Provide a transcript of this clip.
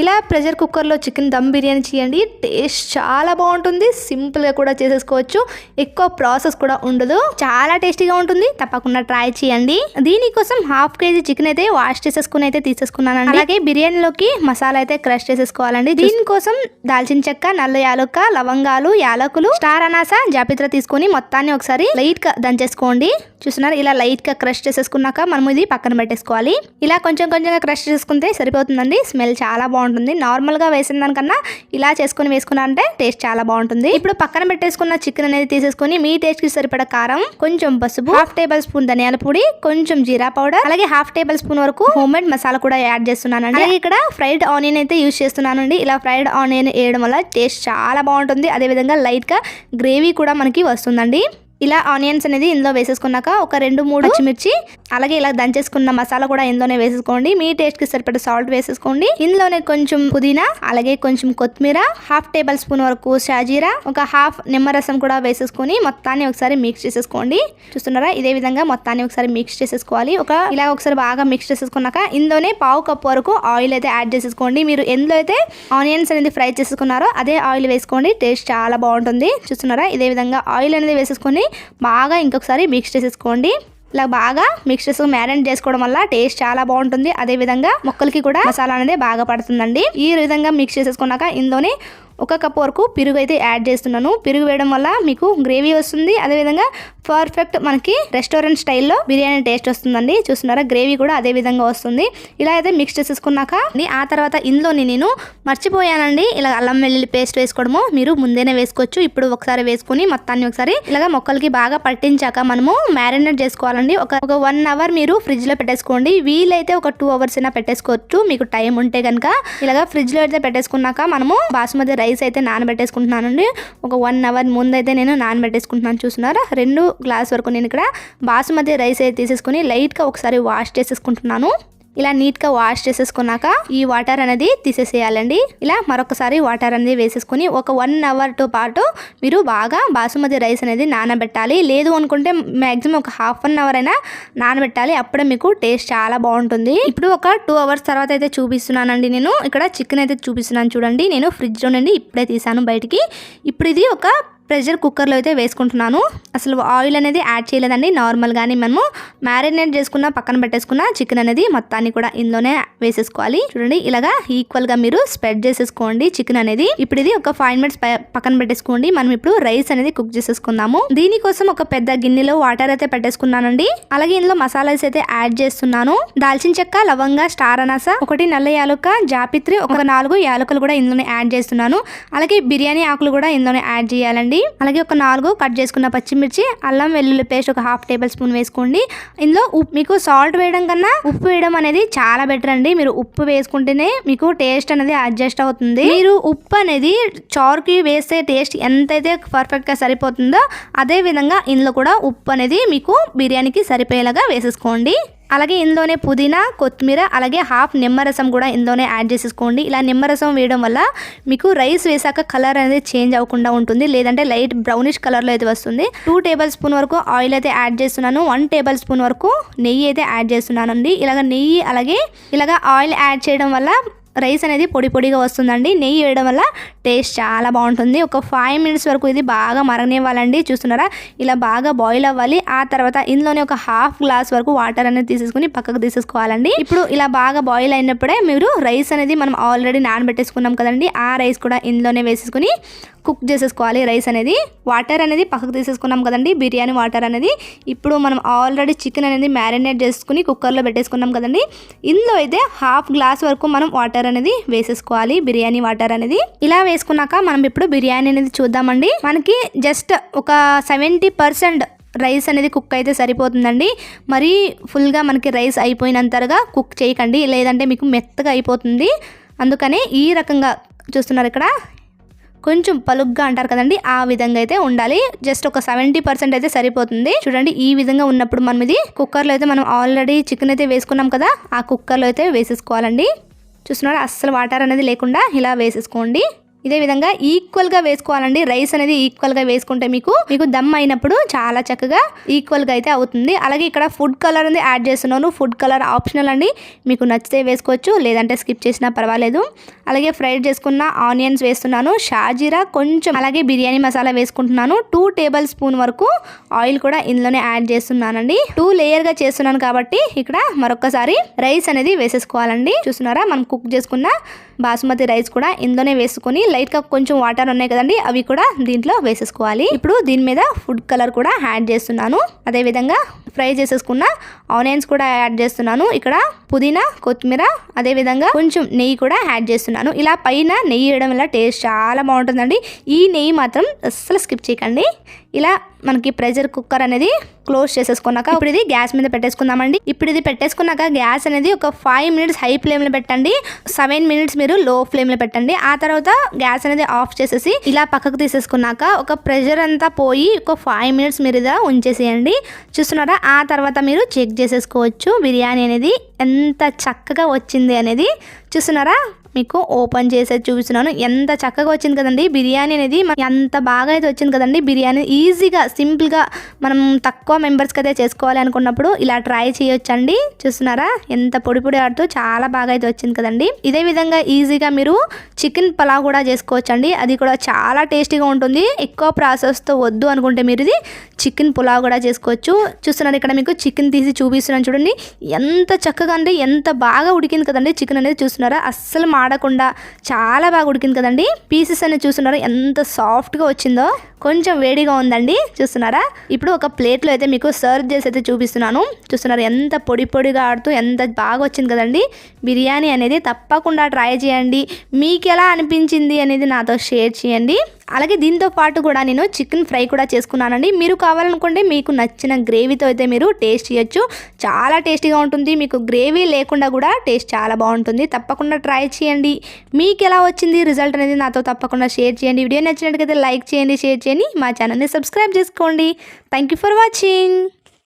ఇలా ప్రెషర్ కుక్కర్లో చికెన్ దమ్ బిర్యానీ చేయండి. టేస్ట్ చాలా బాగుంటుంది. సింపుల్గా కూడా చేసేసుకోవచ్చు. ఎక్కువ ప్రాసెస్ కూడా ఉండదు. చాలా టేస్టీగా ఉంటుంది. తప్పకుండా ట్రై చేయండి. దీనికోసం హాఫ్ కేజీ చికెన్ అయితే వాష్ చేసేసుకుని అయితే తీసేసుకున్నానండి. అలాగే బిర్యానీలోకి మసాలా అయితే క్రష్ చేసేసుకోవాలండి. దీనికోసం దాల్చిన చెక్క నల్ల యాలక్క లవంగాలు యాలకులు స్టార్ అనాస జాపిత్ర తీసుకొని మొత్తాన్ని ఒకసారి లైట్గా దంచేసుకోండి. చూస్తున్నారు ఇలా లైట్గా క్రష్ చేసేసుకున్నాక మనం ఇది పక్కన పెట్టేసుకోవాలి. ఇలా కొంచెం కొంచెంగా క్రష్ చేసుకుంటే సరిపోతుందండి. స్మెల్ చాలా బాగుంటుంది. బాగుంటుంది. నార్మల్గా వేసిన దానికన్నా ఇలా చేసుకొని వేసుకున్నా అంటే టేస్ట్ చాలా బాగుంటుంది. ఇప్పుడు పక్కన పెట్టేసుకున్న చికెన్ అనేది తీసేసుకొని మీ టేస్ట్కి సరిపడ కారం కొంచెం పసుపు హాఫ్ టేబుల్ స్పూన్ ధనియాల పొడి కొంచెం జీరా పౌడర్ అలాగే హాఫ్ టేబుల్ స్పూన్ వరకు హోమ్ మేడ్ మసాలా కూడా యాడ్ చేస్తున్నానండి. అలాగే ఇక్కడ ఫ్రైడ్ ఆనియన్ అయితే యూస్ చేస్తున్నానండి. ఇలా ఫ్రైడ్ ఆనియన్ వేయడం వల్ల టేస్ట్ చాలా బాగుంటుంది. అదే విధంగా గ్రేవీ కూడా మనకి వస్తుందండి. ఇలా ఆనియన్స్ అనేది ఇందులో వేసేసుకున్నాక ఒక రెండు మూడు పచ్చిమిర్చి అలాగే ఇలా దంచేసుకున్న మసాలా కూడా ఇందులోనే వేసేసుకోండి. మీ టేస్ట్కి సరిపడ సాల్ట్ వేసేసుకోండి. ఇందులోనే కొంచెం పుదీనా అలాగే కొంచెం కొత్తిమీర హాఫ్ టేబుల్ స్పూన్ వరకు షాజీరా ఒక హాఫ్ నిమ్మరసం కూడా వేసేసుకొని మొత్తాన్ని ఒకసారి మిక్స్ చేసేసుకోండి. చూస్తున్నారా? ఇదే విధంగా మొత్తాన్ని ఒకసారి మిక్స్ చేసేసుకోవాలి. ఒక ఇలా ఒకసారి బాగా మిక్స్ చేసేసుకున్నాక ఇందులోనే పావు కప్పు వరకు ఆయిల్ అయితే యాడ్ చేసేసుకోండి. మీరు ఎందులో అయితే ఆనియన్స్ అనేది ఫ్రై చేసుకున్నారో అదే ఆయిల్ వేసుకోండి. టేస్ట్ చాలా బాగుంటుంది. చూస్తున్నారా? ఇదే విధంగా ఆయిల్ అనేది వేసేసుకొని బాగా ఇంకొకసారి మిక్స్ చేసేసుకోండి. ఇలా బాగా మిక్స్ చేసి మ్యారినేట్ చేసుకోవడం వల్ల టేస్ట్ చాలా బాగుంటుంది. అదే విధంగా మొక్కలకి కూడా మసాలా అనేది బాగా పడుతుందండి. ఈ విధంగా మిక్స్ చేసేసుకున్నాక ఇందులోనే ఒక కప్ వరకు పెరుగు అయితే యాడ్ చేస్తున్నాను. పెరుగు వేయడం వల్ల మీకు గ్రేవీ వస్తుంది. అదేవిధంగా పర్ఫెక్ట్ మనకి రెస్టారెంట్ స్టైల్లో బిర్యానీ టేస్ట్ వస్తుందండి. చూస్తున్నారా గ్రేవీ కూడా అదే విధంగా వస్తుంది. ఇలా అయితే మిక్స్ చేసేసుకున్నాక ఆ తర్వాత ఇందులోని నేను మర్చిపోయానండి. ఇలా అల్లం వెల్లుల్లి పేస్ట్ వేసుకోవడము మీరు ముందేనే వేసుకోవచ్చు. ఇప్పుడు ఒకసారి వేసుకుని మొత్తాన్ని ఒకసారి ఇలాగ మొక్కలకి బాగా పట్టించాక మనము మ్యారినేట్ చేసుకోవాలండి. ఒక ఒక వన్ అవర్ మీరు ఫ్రిడ్జ్లో పెట్టేసుకోండి. వీలైతే ఒక టూ అవర్స్ అయినా పెట్టేసుకోవచ్చు. మీకు టైం ఉంటే కనుక ఇలాగ ఫ్రిడ్జ్లో అయితే పెట్టేసుకున్నాక మనము బాస్మతి రైస్ అయితే నానబెట్టేసుకుంటున్నానండి. ఒక వన్ అవర్ ముందు అయితే నేను నానబెట్టేసుకుంటున్నాను చూస్తున్నారా? రెండు గ్లాస్ వరకు నేను ఇక్కడ బాసుమతి రైస్ అయితే తీసేసుకుని లైట్గా ఒకసారి వాష్ చేసేసుకుంటున్నాను. ఇలా నీట్గా వాష్ చేసేసుకున్నాక ఈ వాటర్ అనేది తీసేసేయాలండి. ఇలా మరొకసారి వాటర్ అనేది వేసేసుకుని ఒక వన్ అవర్తో పాటు మీరు బాగా బాసుమతి రైస్ అనేది నానబెట్టాలి. లేదు అనుకుంటే మ్యాక్సిమం ఒక హాఫ్ అన్ అవర్ అయినా నానబెట్టాలి. అప్పుడే మీకు టేస్ట్ చాలా బాగుంటుంది. ఇప్పుడు ఒక టూ అవర్స్ తర్వాత అయితే చూపిస్తున్నానండి నేను. ఇక్కడ చికెన్ అయితే చూపిస్తున్నాను చూడండి. నేను ఫ్రిడ్జ్లో నుండి ఇప్పుడే తీసాను బయటికి. ఇప్పుడు ఇది ఒక ప్రెషర్ కుక్కర్లో అయితే వేసుకుంటున్నాను. అసలు ఆయిల్ అనేది యాడ్ చేయలేదండి. నార్మల్గానే మనము మ్యారినేట్ చేసుకున్న పక్కన పెట్టేసుకున్న చికెన్ అనేది మొత్తాన్ని కూడా ఇందులోనే వేసేసుకోవాలి. చూడండి ఇలాగా ఈక్వల్గా మీరు స్ప్రెడ్ చేసేసుకోండి చికెన్ అనేది. ఇప్పుడు ఇది ఒక ఫైవ్ మినిట్స్ పక్కన పెట్టేసుకోండి. మనం ఇప్పుడు రైస్ అనేది కుక్ చేసేసుకుందాము. దీనికోసం ఒక పెద్ద గిన్నెలో వాటర్ అయితే పెట్టేసుకున్నానండి. అలాగే ఇందులో మసాలాస్ అయితే యాడ్ చేస్తున్నాను. దాల్చిన చెక్క లవంగా స్టార్ అనాస ఒకటి నల్ల యాలుక జాపిత్రి ఒక నాలుగు యాలకులు కూడా ఇందులోనే యాడ్ చేస్తున్నాను. అలాగే బిర్యానీ ఆకులు కూడా ఇందులోనే యాడ్ చేయాలండి. అలాగే ఒక నాలుగు కట్ చేసుకున్న పచ్చిమిర్చి అల్లం వెల్లుల్లి పేస్ట్ ఒక హాఫ్ టేబుల్ స్పూన్ వేసుకోండి. ఇందులో ఉప్పు మీకు సాల్ట్ వేయడం కన్నా ఉప్పు వేయడం అనేది చాలా బెటర్ అండి. మీరు ఉప్పు వేసుకుంటేనే మీకు టేస్ట్ అనేది అడ్జస్ట్ అవుతుంది. మీరు ఉప్పు అనేది చారుకి వేస్తే టేస్ట్ ఎంతైతే పర్ఫెక్ట్గా సరిపోతుందో అదే విధంగా ఇందులో కూడా ఉప్పు అనేది మీకు బిర్యానీకి సరిపోయేలాగా వేసేసుకోండి. అలాగే ఇందులోనే పుదీనా కొత్తిమీర అలాగే హాఫ్ నిమ్మరసం కూడా ఇందులోనే యాడ్ చేసేసుకోండి. ఇలా నిమ్మరసం వేయడం వల్ల మీకు రైస్ వేసాక కలర్ అనేది చేంజ్ అవ్వకుండా ఉంటుంది. లేదంటే లైట్ బ్రౌనిష్ కలర్లో అయితే వస్తుంది. టూ టేబుల్ స్పూన్ వరకు ఆయిల్ అయితే యాడ్ చేస్తున్నాను. వన్ టేబుల్ స్పూన్ వరకు నెయ్యి అయితే యాడ్ చేస్తున్నానండి. ఇలాగ నెయ్యి అలాగే ఇలాగ ఆయిల్ యాడ్ చేయడం వల్ల రైస్ అనేది పొడి పొడిగా వస్తుందండి. నెయ్యి వేయడం వల్ల టేస్ట్ చాలా బాగుంటుంది. ఒక ఫైవ్ మినిట్స్ వరకు ఇది బాగా మరగనివ్వాలండి. చూస్తున్నారా? ఇలా బాగా బాయిల్ అవ్వాలి. ఆ తర్వాత ఇందులోనే ఒక హాఫ్ గ్లాస్ వరకు వాటర్ అనేది తీసేసుకుని పక్కకు తీసేసుకోవాలండి. ఇప్పుడు ఇలా బాగా బాయిల్ అయినప్పుడే మీరు రైస్ అనేది మనం ఆల్రెడీ నానబెట్టేసుకున్నాం కదండి. ఆ రైస్ కూడా ఇందులోనే వేసేసుకుని కుక్ చేసేసుకోవాలి రైస్ అనేది. వాటర్ అనేది పక్కకు తీసేసుకున్నాం కదండి. బిర్యానీ వాటర్ అనేది. ఇప్పుడు మనం ఆల్రెడీ చికెన్ అనేది మ్యారినేట్ చేసుకుని కుక్కర్లో పెట్టేసుకున్నాం కదండి. ఇందులో అయితే హాఫ్ గ్లాస్ వరకు మనం వాటర్ అనేది వేసేసుకోవాలి బిర్యానీ వాటర్ అనేది. ఇలా వేసుకున్నాక మనం ఇప్పుడు బిర్యానీ అనేది చూద్దామండి. మనకి జస్ట్ ఒక సెవెంటీ పర్సెంట్ రైస్ అనేది కుక్ అయితే సరిపోతుందండి. మరీ ఫుల్గా మనకి రైస్ అయిపోయినంతగా కుక్ చేయకండి. లేదంటే మీకు మెత్తగా అయిపోతుంది. అందుకనే ఈ రకంగా చూస్తున్నారు ఇక్కడ. కొంచెం పలుగ్గా అంటారు కదండి ఆ విధంగా అయితే ఉండాలి. జస్ట్ ఒక సెవెంటీ పర్సెంట్ అయితే సరిపోతుంది. చూడండి ఈ విధంగా ఉన్నప్పుడు మనం ఇది కుక్కర్లో అయితే మనం ఆల్రెడీ చికెన్ అయితే వేసుకున్నాం కదా ఆ కుక్కర్లో అయితే వేసేసుకోవాలండి. చూస్తున్నారా? అస్సలు వాటర్ అనేది లేకుండా ఇలా వేసేసుకోండి. ఇదే విధంగా ఈక్వల్గా వేసుకోవాలండి. రైస్ అనేది ఈక్వల్గా వేసుకుంటే మీకు మీకు దమ్ అయినప్పుడు చాలా చక్కగా ఈక్వల్గా అయితే అవుతుంది. అలాగే ఇక్కడ ఫుడ్ కలర్ అనేది యాడ్ చేస్తున్నాను. ఫుడ్ కలర్ ఆప్షనల్ అండి. మీకు నచ్చితే వేసుకోవచ్చు లేదంటే స్కిప్ చేసినా పర్వాలేదు. అలాగే ఫ్రైడ్ చేసుకున్న ఆనియన్స్ వేస్తున్నాను. షాజీరా కొంచెం అలాగే బిర్యానీ మసాలా వేసుకుంటున్నాను. టూ టేబుల్ స్పూన్ వరకు ఆయిల్ కూడా ఇందులోనే యాడ్ చేస్తున్నానండి. టూ లేయర్గా చేస్తున్నాను కాబట్టి ఇక్కడ మరొకసారి రైస్ అనేది వేసేసుకోవాలండి. చూస్తున్నారా? మనం కుక్ చేసుకున్న బాస్మతి రైస్ కూడా ఇందులోనే వేసుకొని లైట్ కొంచెం వాటర్ ఉన్నాయి కదండి అవి కూడా దీంట్లో వేసేసుకోవాలి. ఇప్పుడు దీని మీద ఫుడ్ కలర్ కూడా యాడ్ చేస్తున్నాను. అదే విధంగా ఫ్రై చేసేసుకున్న ఆనియన్స్ కూడా యాడ్ చేస్తున్నాను. ఇక్కడ పుదీనా కొత్తిమీర అదేవిధంగా కొంచెం నెయ్యి కూడా యాడ్ చేస్తున్నాను. ఇలా పైన నెయ్యి వేయడం వల్ల టేస్ట్ చాలా బాగుంటుందండి. ఈ నెయ్యి మాత్రం అస్సలు స్కిప్ చేయకండి. ఇలా మనకి ప్రెషర్ కుక్కర్ అనేది క్లోజ్ చేసేసుకున్నాక ఇప్పుడు ఇది గ్యాస్ మీద పెట్టేసుకుందామండి. ఇప్పుడు ఇది పెట్టేసుకున్నాక గ్యాస్ అనేది ఒక ఫైవ్ మినిట్స్ హై ఫ్లేమ్లో పెట్టండి. సెవెన్ మినిట్స్ మీరు లో ఫ్లేమ్లో పెట్టండి. ఆ తర్వాత గ్యాస్ అనేది ఆఫ్ చేసేసి ఇలా పక్కకు తీసేసుకున్నాక ఒక ప్రెషర్ అంతా పోయి ఒక ఫైవ్ మినిట్స్ మీరు ఇలా ఉంచేసేయండి. చూస్తున్నారా? ఆ తర్వాత మీరు చెక్ చేసేసుకోవచ్చు. బిర్యానీ అనేది ఎంత చక్కగా వచ్చింది అనేది. చూస్తున్నారా? మీకు ఓపెన్ చేసి చూపిస్తున్నాను. ఎంత చక్కగా వచ్చింది కదండి. బిర్యానీ అనేది ఎంత బాగా అయితే వచ్చింది కదండి. బిర్యానీ ఈజీగా సింపుల్గా మనం తక్కువ మెంబర్స్కి అయితే చేసుకోవాలి అనుకున్నప్పుడు ఇలా ట్రై చేయొచ్చండి. చూస్తున్నారా? ఎంత పొడి పొడి ఆడుతూ చాలా బాగా అయితే వచ్చింది కదండి. ఇదే విధంగా ఈజీగా మీరు చికెన్ పలావ్ కూడా చేసుకోవచ్చండి. అది కూడా చాలా టేస్టీగా ఉంటుంది. ఎక్కువ ప్రాసెస్తో వద్దు అనుకుంటే మీరు ఇది చికెన్ పులావ్ కూడా చేసుకోవచ్చు. చూస్తున్నారు ఇక్కడ మీకు చికెన్ తీసి చూపిస్తున్నాను చూడండి. ఎంత చక్కగా అంటే ఎంత బాగా ఉడికింది కదండి చికెన్ అనేది. చూస్తున్నారా? అస్సలు మాడకుండా చాలా బాగా ఉడికింది కదండి. పీసెస్ అనేది చూస్తున్నారా? ఎంత సాఫ్ట్గా వచ్చిందో. కొంచెం వేడిగా ఉందండి. చూస్తున్నారా? ఇప్పుడు ఒక ప్లేట్లో అయితే మీకు సర్వ్ చేసి అయితే చూపిస్తున్నాను. చూస్తున్నారు? ఎంత పొడి పొడిగా ఆడుతూ ఎంత బాగా వచ్చింది కదండి. బిర్యానీ అనేది తప్పకుండా ట్రై చేయండి. మీకు ఎలా అనిపించింది అనేది నాతో షేర్ చేయండి. అలాగే దీంతో పాటు కూడా నేను చికెన్ ఫ్రై కూడా చేసుకున్నానండి. మీరు కావాలనుకుంటే మీకు నచ్చిన గ్రేవీతో అయితే మీరు టేస్ట్ చేయొచ్చు. చాలా టేస్టీగా ఉంటుంది. మీకు గ్రేవీ లేకుండా కూడా టేస్ట్ చాలా బాగుంటుంది. తప్పకుండా ట్రై చేయండి. మీకు ఎలా వచ్చింది రిజల్ట్ అనేది నాతో తప్పకుండా షేర్ చేయండి. వీడియో నచ్చినట్టుగైతే లైక్ చేయండి షేర్ చేయండి. మా ఛానల్ని సబ్స్క్రైబ్ చేసుకోండి. Thank you for watching